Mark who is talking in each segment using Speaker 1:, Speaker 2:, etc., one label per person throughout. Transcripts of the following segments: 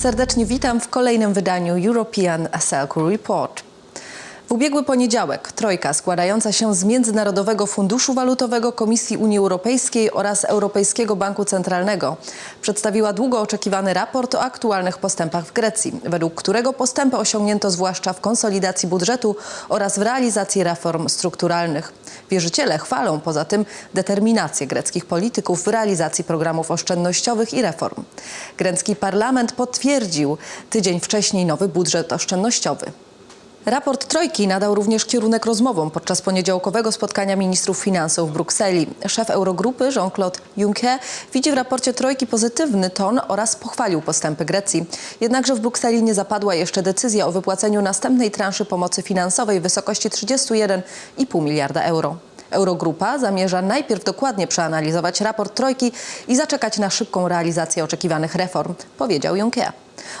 Speaker 1: Serdecznie witam w kolejnym wydaniu European Asalku Report. W ubiegły poniedziałek Trojka składająca się z Międzynarodowego Funduszu Walutowego, Komisji Unii Europejskiej oraz Europejskiego Banku Centralnego przedstawiła długo oczekiwany raport o aktualnych postępach w Grecji, według którego postępy osiągnięto zwłaszcza w konsolidacji budżetu oraz w realizacji reform strukturalnych. Wierzyciele chwalą poza tym determinację greckich polityków w realizacji programów oszczędnościowych i reform. Grecki parlament potwierdził tydzień wcześniej nowy budżet oszczędnościowy. Raport Trojki nadał również kierunek rozmowom podczas poniedziałkowego spotkania ministrów finansów w Brukseli. Szef Eurogrupy Jean-Claude Juncker widzi w raporcie Trojki pozytywny ton oraz pochwalił postępy Grecji. Jednakże w Brukseli nie zapadła jeszcze decyzja o wypłaceniu następnej transzy pomocy finansowej w wysokości 31,5 miliarda euro. Eurogrupa zamierza najpierw dokładnie przeanalizować raport Trojki i zaczekać na szybką realizację oczekiwanych reform, powiedział Juncker.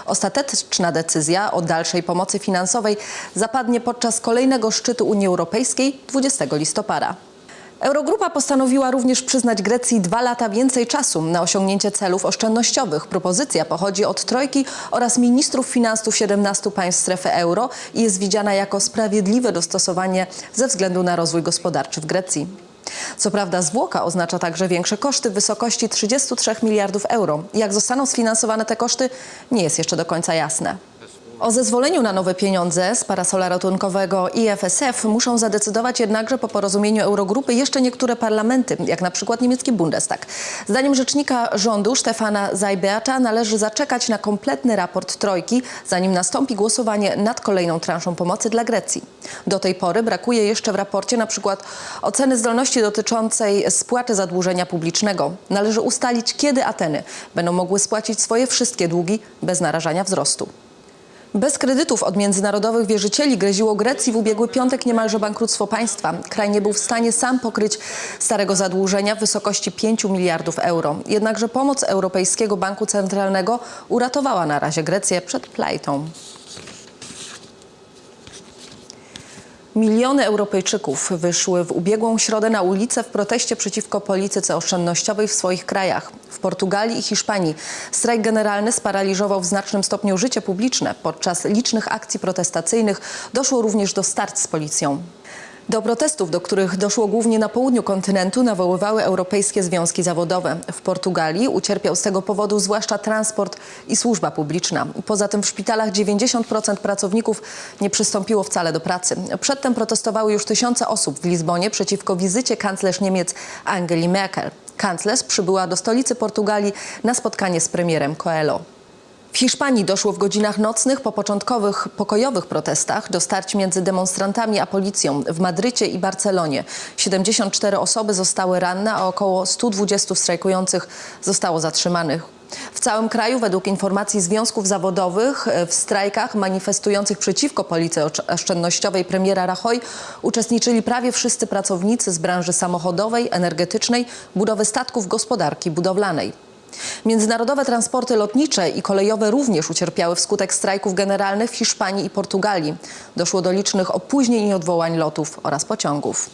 Speaker 1: Ostateczna decyzja o dalszej pomocy finansowej zapadnie podczas kolejnego szczytu Unii Europejskiej 20 listopada. Eurogrupa postanowiła również przyznać Grecji dwa lata więcej czasu na osiągnięcie celów oszczędnościowych. Propozycja pochodzi od Trojki oraz ministrów finansów 17 państw strefy euro i jest widziana jako sprawiedliwe dostosowanie ze względu na rozwój gospodarczy w Grecji. Co prawda zwłoka oznacza także większe koszty w wysokości 33 miliardów euro. Jak zostaną sfinansowane te koszty, nie jest jeszcze do końca jasne. O zezwoleniu na nowe pieniądze z parasola ratunkowego IFSF muszą zadecydować jednakże po porozumieniu Eurogrupy jeszcze niektóre parlamenty, jak na przykład niemiecki Bundestag. Zdaniem rzecznika rządu Stefana Zajbeata należy zaczekać na kompletny raport Trojki, zanim nastąpi głosowanie nad kolejną transzą pomocy dla Grecji. Do tej pory brakuje jeszcze w raporcie na przykład oceny zdolności dotyczącej spłaty zadłużenia publicznego. Należy ustalić, kiedy Ateny będą mogły spłacić swoje wszystkie długi bez narażania wzrostu. Bez kredytów od międzynarodowych wierzycieli groziło Grecji w ubiegły piątek niemalże bankructwo państwa. Kraj nie był w stanie sam pokryć starego zadłużenia w wysokości 5 miliardów euro. Jednakże pomoc Europejskiego Banku Centralnego uratowała na razie Grecję przed plajtą. Miliony Europejczyków wyszły w ubiegłą środę na ulicę w proteście przeciwko polityce oszczędnościowej w swoich krajach. W Portugalii i Hiszpanii strajk generalny sparaliżował w znacznym stopniu życie publiczne. Podczas licznych akcji protestacyjnych doszło również do starć z policją. Do protestów, do których doszło głównie na południu kontynentu, nawoływały europejskie związki zawodowe. W Portugalii ucierpiał z tego powodu zwłaszcza transport i służba publiczna. Poza tym w szpitalach 90% pracowników nie przystąpiło wcale do pracy. Przedtem protestowały już tysiące osób w Lizbonie przeciwko wizycie kanclerz Niemiec Angeli Merkel. Kanclerz przybyła do stolicy Portugalii na spotkanie z premierem Coelho. W Hiszpanii doszło w godzinach nocnych po początkowych pokojowych protestach do starć między demonstrantami a policją w Madrycie i Barcelonie. 74 osoby zostały ranne, a około 120 strajkujących zostało zatrzymanych. W całym kraju, według informacji związków zawodowych, w strajkach manifestujących przeciwko policji oszczędnościowej premiera Rajoy uczestniczyli prawie wszyscy pracownicy z branży samochodowej, energetycznej, budowy statków gospodarki budowlanej. Międzynarodowe transporty lotnicze i kolejowe również ucierpiały wskutek strajków generalnych w Hiszpanii i Portugalii. Doszło do licznych opóźnień i odwołań lotów oraz pociągów.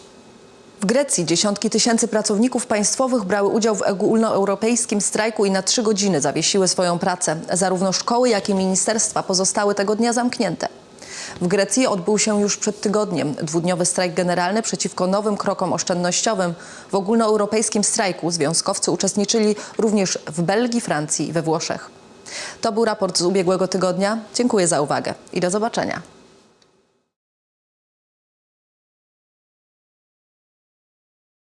Speaker 1: W Grecji dziesiątki tysięcy pracowników państwowych brały udział w ogólnoeuropejskim strajku i na trzy godziny zawiesiły swoją pracę. Zarówno szkoły, jak i ministerstwa pozostały tego dnia zamknięte. W Grecji odbył się już przed tygodniem dwudniowy strajk generalny przeciwko nowym krokom oszczędnościowym. W ogólnoeuropejskim strajku związkowcy uczestniczyli również w Belgii, Francji i we Włoszech. To był raport z ubiegłego tygodnia. Dziękuję za uwagę i do zobaczenia.